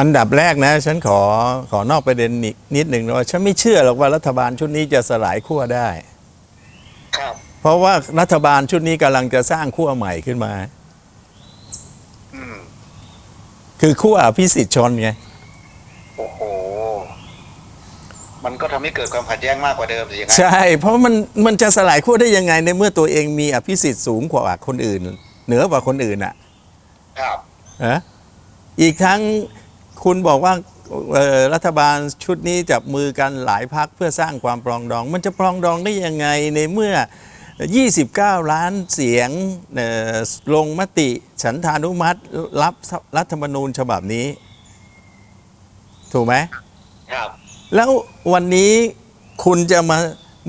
อันดับแรกนะ ฉันขอขอนอกประเด็นนิดนิดหนึ่งนะว่าฉันไม่เชื่อหรอกว่ารัฐบาลชุดนี้จะสลายขั้วได้ ครับ เพราะว่ารัฐบาลชุดนี้กำลังจะสร้างขั้วใหม่ขึ้นมาอืมคือขั้วอภิสิทธิ์ชนไงโอ้โห มันก็ทำให้เกิดความขัดแย้งมากกว่าเดิมสิยังไงใช่ เพราะมันมันจะสลายขั้วได้ยังไงในเมื่อตัวเองมีอภิสิทธิ์สูงกว่าคนอื่น เหนือกว่าคนอื่นอะ ครับนะอีกทั้ง คุณบอกว่าเอ่อรัฐบาลชุดนี้จับมือกันหลายพักเพื่อสร้างความปรองดอง มันจะปรองดองได้ยังไงในเมื่อ 29 ล้านเสียงเอ่อลงมติฉันทานุมัติรับรัฐธรรมนูญฉบับนี้ ถูกไหมครับ แล้ววันนี้คุณจะมา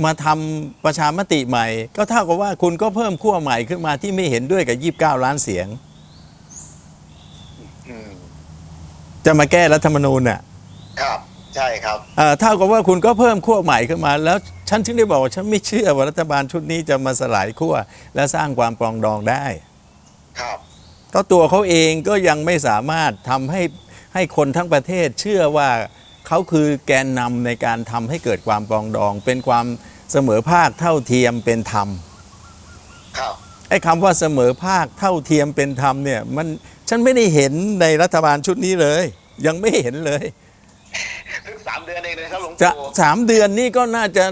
มาทำประชามติใหม่ ก็เท่ากับว่าคุณก็เพิ่มขั้วใหม่ขึ้นมาที่ไม่เห็นด้วยกับ 29 ล้านเสียงอืม จะมาแก้รัฐธรรมนูญน่ะครับใช่ครับเอ่อเท่ากับว่าคุณก็เพิ่มขั้วใหม่ขึ้นมา แล้วฉันถึงได้บอกว่าฉันไม่เชื่อว่ารัฐบาลชุดนี้จะมาสลายขั้วและสร้างความปรองดองได้ ครับก็ตัวเขาเองก็ยังไม่สามารถทำให้ให้คนทั้งประเทศเชื่อว่าเขาคือแกนนำในการทำให้เกิดความปรองดอง เป็นความเสมอภาคเท่าเทียมเป็นธรรมครับไอ้คำว่าเสมอภาคเท่าเทียมเป็นธรรมเนี่ยมันฉันไม่ได้เห็นในรัฐบาลชุดนี้เลย ยังไม่เห็นเลยเพิ่งสามเดือนเองนะครับหลวงจะปู่สามเดือนนี่ก็น่าจะ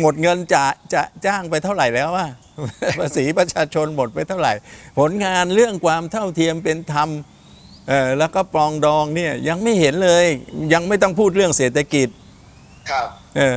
หมดเงินจะจะจ้างไปเท่าไหร่แล้วว่า ภาษีประชาชนหมดไปเท่าไหร่ ผลงานเรื่องความเท่าเทียมเป็นธรรมเออแล้วก็ปรองดองเนี่ยยังไม่เห็นเลย ยังไม่ต้องพูดเรื่องเศรษฐกิจครับ เออ